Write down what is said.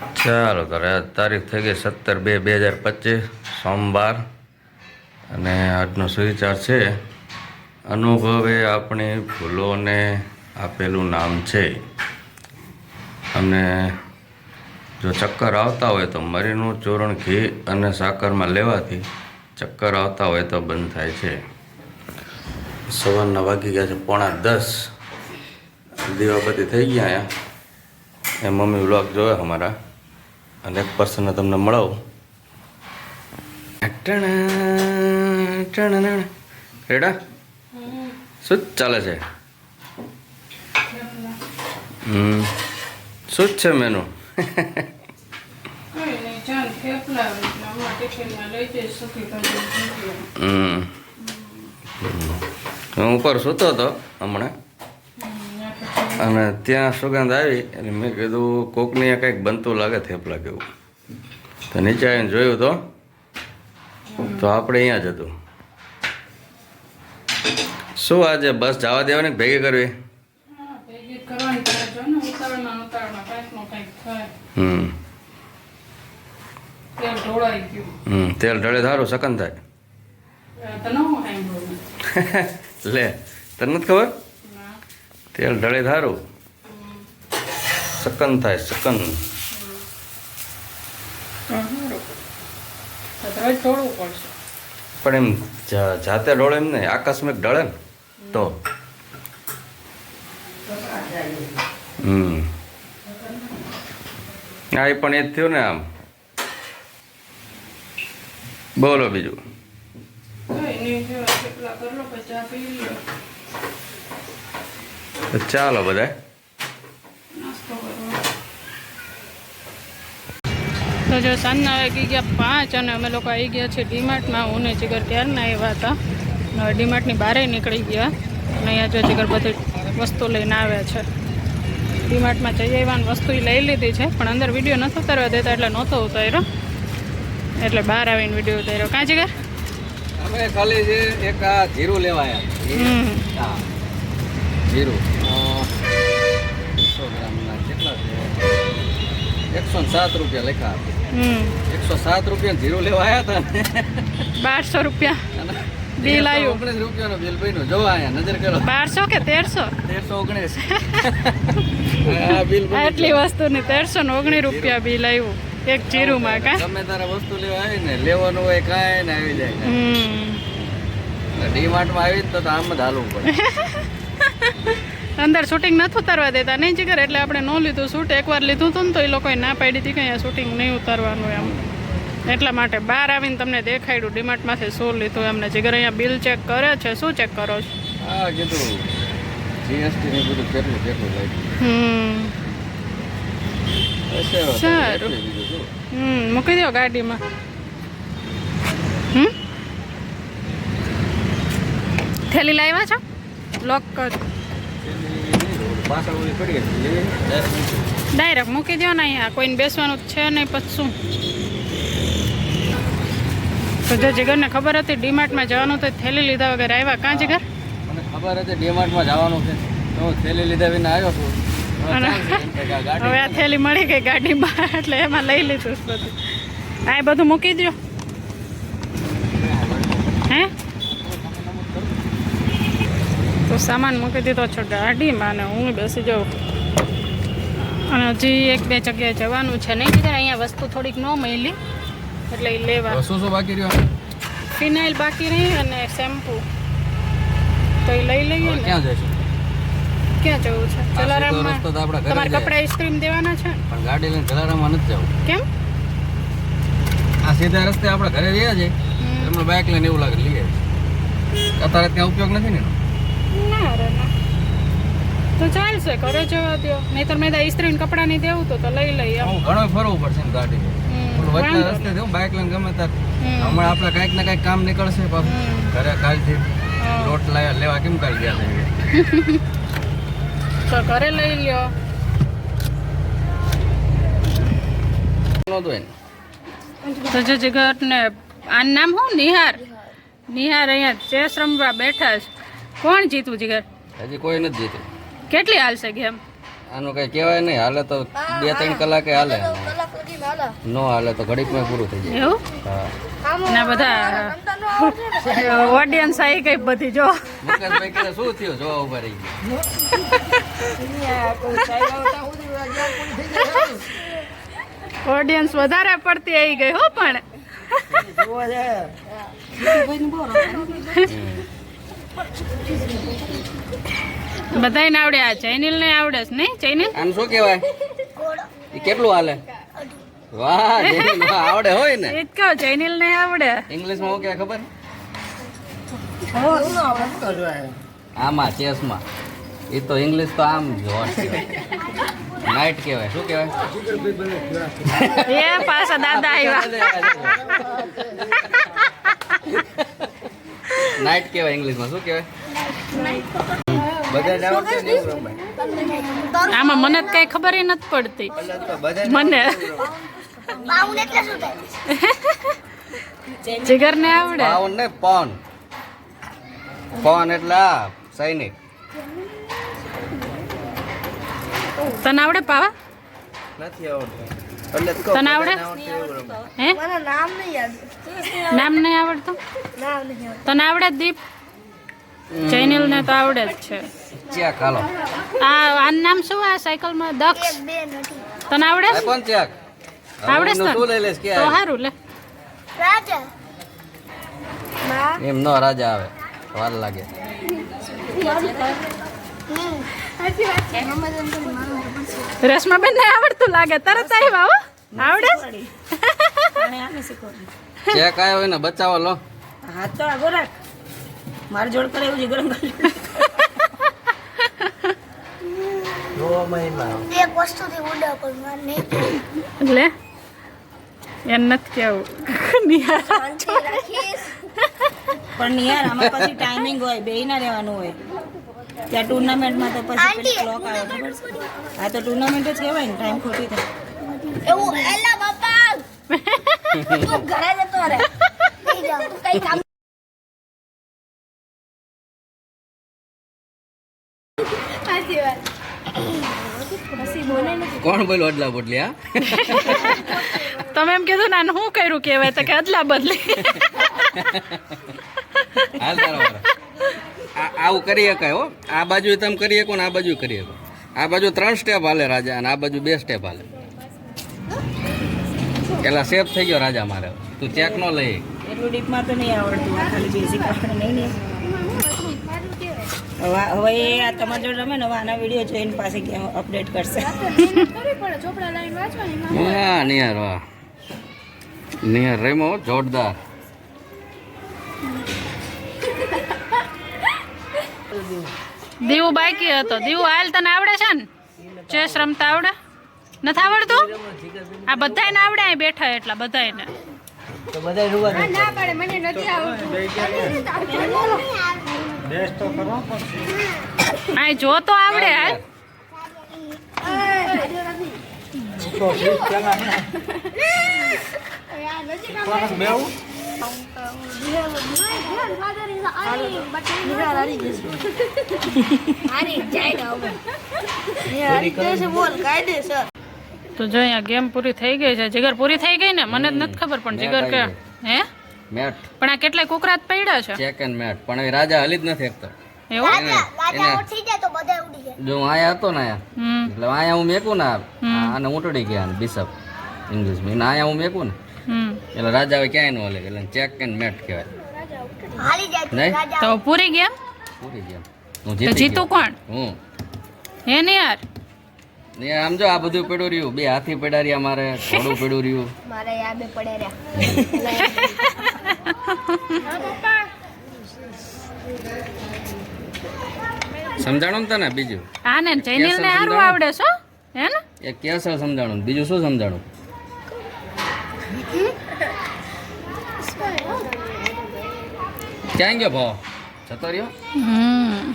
ચાલો તારે તારીખ થઈ ગઈ સત્તર બે બે હજાર પચીસ, સોમવાર. અને આજનો સુવિચાર છે, અનુભવે આપણી ભૂલોને આપેલું નામ છે. અને જો ચક્કર આવતા હોય તો મરીનું ચૂરણ ઘી અને સાકરમાં લેવાથી ચક્કર આવતા હોય તો બંધ થાય છે. સવારના વાગી ગયા છે પોણા દસ. દીવાબત્તી થઈ ગયા એ મમ્મી વ્લોગ જોયો અમારા. અને એક પર્સનને તમને મળાવું. ટણા, ટણા, રેડા? શું જ ચાલે છે? હમ. શું જ છે મેનુ હું ઉપર સૂતો હતો હમણાં. અને ત્યાં સુગંધ આવી એટલે મેં કીધું કોકની કંઈક બનતું લાગે થેપલા કેવું તો નીચે આવીને જોયું તો તો આપણે અહીંયા જ હતું શું આજે બસ જવા દેવાની ભેગી કરવી. હમ તેલ ઢળે સારું સકન થાય. લે તને નથી ખબર. તેલ ઢળે ધારું. સકન થાય સકન. પણ એમ જાતે ઢોળે એમ નહીં આકસ્મિક ઢળે ને તો. હમ. હા એ પણ એ જ થયું ને આમ. બોલો બીજું કઈ નહીં, જો થેપલા કરી લો, પછી ચા પી લ્યો. તો ચાલો બધા તો જો સાંજના વાગી ગયા પાંચ અને અમે લોકો આવી ગયા છીએ ડીમાર્ટમાં. હું ને જીગર ક્યારના આવ્યા હતા. ડીમાર્ટની બહારે નીકળી ગયા. અને અહીંયા જો જીગર બધી વસ્તુ લઈને આવ્યા છે. ડીમાર્ટમાં જઈ આવ્યા વસ્તુ લઈ લીધી છે. પણ અંદર વીડિયો નહોતો ઉતારવા દેતા એટલે નહોતો ઉતાર્યો. એટલે બહાર આવીને વીડિયો ઉતાર્યો. કાં જીગર? અમે ખાલી એક આ જીરું લેવાયા જીરું સો ગ્રામના કેટલા છે એકસો ને સાત રૂપિયા લખ્યા હમ. એકસો સાત રૂપિયા જીરો લેવા આવ્યા હતા બારસો રૂપિયા. બિલ આવ્યું. ઓગણીસ રૂપિયાનો બિલ બન્યું જો આયા નજર કરો. બારસો કે તેરસો? તેરસો ઓગણીસ. આ બિલ બન્યું. આટલી વસ્તુની તેરસો ને ઓગણીસ રૂપિયા બિલ આવ્યું. એક જીરુંમાં કા? તમે તારે વસ્તુ લેવા આવી ને લેવાનું હોય કાંઈ ને આવી જાય. હમ. ડી માર્ટમાં આવી તો આમ જ હાલવું પડે. અંદર શૂટિંગ નથી ઉતારવા દેતા નહીં જીગર એટલે આપણે ન લીધું શૂટ એકવાર લીધું હતું ને તો એ લોકોએ ના પાડી હતી કે અહીંયા શૂટિંગ નહીં ઉતારવાનું એમ. એટલા માટે બહાર આવીને તમને દેખાડ્યું ડીમાર્ટમાંથી શું લીધું એમને. જીગર અહીંયા બિલ ચેક કરે છે શું ચેક કરો છો? હા કીધું જીએસટી ને બધું કેટલું કેટલું લાગ્યું. હમ. હશે હવે તો. સારું. હમ મૂકી દો ગાડીમાં. હમ? થેલી લાવ્યા છો? લોક કર. પાછળ ડાયરેક્ટ મૂકી દો ને અહીંયા. કોઈને બેસવાનું છે નહીં પછી શું? તો જો જીગરને ખબર હતી ડીમાર્ટમાં જવાનું તો થેલી લીધા વગર આવ્યા. કાં જીગર? મને ખબર હતી ડીમાર્ટમાં જવાનું છે. તો થેલી લીધા વિના આવ્યો છું. હવે આ થેલી મળી ગઈ ગાડીમાં એટલે એમાં લઈ લીધું બધું. આ બધું મૂકી દો હે તો સામાન મૂકી દીધો છો ગાડીમાં અને હું બેસી જાઉં. અને હજી એક બે જગ્યાએ જવાનું છે. નહીં કીધું અહીંયા વસ્તુ થોડીક ન મળી એટલે એ લેવા. શું શું બાકી રહ્યો ફિનાઇલ બાકી રહી અને શેમ્પુ. તો એ લઈ લઈએ ને. ક્યાં જઈશું? ક્યાં જવું છે? જલારામમાં. તમારે. કપડા આઈસ્ક્રીમ દેવાના છે? પણ ગાડી લઈને જલારામમાં નથી જવું. કેમ? આ સીધા રસ્તે આપણે ઘરે રહ્યા છે હમ. બાઇક લઈને એવું લાગે લઈએ અત્યારે ત્યાં ઉપયોગ નથી ને એનો? ના તો ચાલશે ઘરે જવા દો નહીતર મેં તો આઈસ્ક્રીમ કપડા નહીં દેવું તો તો લઈ લઈએ હું ઘણો ફરવું પડશે ને ગાડી. વચ્ચે રસ્તે દેવું બાઇક લઈને ગમે ત્યારે. હમણાં આપણે કાંઈક ને કાંઈક કામ નીકળશે પાછું. ઘરે કાલથી રોટ લાવ્યા લેવા કેમ કાઢી ગયા તો ઘરે લઈ લ્યો. તો જે જગતને આ નામ હું નિહાર. નિહાર. અહીંયા ચેસ રમવા બેઠા છે. કોણ જીતું જીગર હજી કોઈ નથી જીતું. કેટલી હાલશે ગેમ? આનું કઈ કહેવાય નહીં હાલે તો બે ત્રણ કલાકે હાલે. નો હાલે તો ઘડીકમાં પૂરું થઈ જાય. એવું? ના ને બધા ઓડિયન્સ આવી ગઈ બધી જો. શું થયું? જોવા ઊભા રહી ઓડિયન્સ વધારે પડતી આવી ગઈ હો પણ. બધાને આવડે આ ચૈનિલ ને આવડે છે નહીં ચૈનિલ? આમ શું કહેવાય? એ કેટલું હાલે? વાહ આવડે હોય ને. એ કહો ચૈનિલ ને આવડે. ઇંગ્લિશમાં શું કે ખબર? આમાં ચેસમાં. એ તો ઇંગ્લિશ તો આમ જોશ નાઇટ કહેવાય. શું કહેવાય? એ પાછા દાદા આવ્યા. નાઇટ કહેવાય ઇંગ્લિશમાં શું કહેવાય? બધા. આમાં મને કઈ ખબર ય નથી પડતી. મને. જીગર ને આવડે. પાવન ને પોન પોન એટલે સૈનિક. તને આવડે પાવા? નથી આવડતું. તને આવડે? હે? નામ નહીં આવડતું? તને આવડે જ દીપ? જૈનિલ ને તો આવડે જ છે. ચેક હાલો આ આનું નામ શું આ સાયકલમાં? દક્ષ? તને આવડે કોણ ચેક આવડે છે લઈ કે તો સારું લે. એમ નો રાજા આવે. વાર લાગે. રસમાબેન ને આવડતું લાગે. તરત આવ્યા હો. આવડે ચેક આવ્યો હોય ને બચાવો લો. હાથ તો આગો રાખ. મારે જોડ કરે એવું છે ગરમ કરી એક વસ્તુથી ઉડા પણ મારે નહીં લે એમ નથી કેવું નિહાર પણ યાર આમાં પછી ટાઈમિંગ હોય બે ના રહેવાનું હોય. ત્યાં ટુર્નામેન્ટમાં તો પછી આંટી, ક્લોક આવે ખબર છે? હા તો ટુર્નામેન્ટ જ કહેવાય ને ટાઈમ ખોટી થાય. એવું એલા બાપા. તું ઘરે જતો રહે. નહીં જાઉં. તું કઈ કામ કોણ બોલો અદલા બોટલી હા તમે એમ કીધું ને હું શું કર્યું કેવાય તો કે અદલા બદલી હાલ બરાબર આવું કરી શકાય હો આ બાજુ તમે કરી શકો ને આ બાજુ કરી શકો આ બાજુ ત્રણ સ્ટેપ હાલે રાજા અને આ બાજુ બે સ્ટેપ હાલે પેલા સેફ થઈ ગયો રાજા મારે તું ચેક નો લઈ એટલું ડીપમાં તો નહીં આવડતું ખાલી બેઝિક આપણે નહીં ને હવે હવે એ આ તમારા જોડે રમે ને હવે આના વીડિયો જોઈને પાસે ગેમ અપડેટ કરશે. હા નિયર વાહ. નિયર રેમો જોરદાર. દીવ બાકી હતો. દીવ હાલ તને આવડે છે ને? ચેસ રમતા આવડે? નથી આવડતું? આ બધાયને આવડે અહીં બેઠા એટલા બધાયને ના પડે મને નથી આવડતું અહીં જો તો આવડે હાલ હારી જાય ને હવે બોલ કાયદેસર તો જો અહીંયા ગેમ પૂરી થઈ ગઈ છે. જીગર પૂરી થઈ ગઈ ને? મને જ નથી ખબર પણ જીગર કે હે? મેટ. પણ આ કેટલાય જ પડ્યા છે? ચેક એન્ડ મેટ પણ એ રાજા હલી જ નથી શકતો એવું? રાજા ઉઠી જાય તો બધા ઉડી જાય. જો હું આયા હતો ને આયા એટલે અહીંયા હું મેકું ને આને ઉટડી ગયા બિશપ ઇંગ્લિશમાં એને આયા હું મેકું ને. એટલે રાજા હવે ક્યાંય નો હલે. એટલે ચેક એન્ડ મેટ કહેવાય. હાલી જાય તો નહીં? તો પૂરી ગેમ? પૂરી ગેમ. હું તો જીતી જીતું કોણ? હું. હે ને યાર. ને આમ જો આ બધું પડ્યું રહ્યું. બે હાથી પડ્યા રહ્યા મારે ઘોડું પડ્યું રહ્યું. મારે આ બે પડે રહ્યા. સમજાણું ને તને બીજું? હા ને ચેનલ ને હારું આવડે છો હે? ને? એ કેસર સમજાણું બીજું શું સમજાણું? ક્યાં ગયો ભાવ જતો રહ્યો? હમ.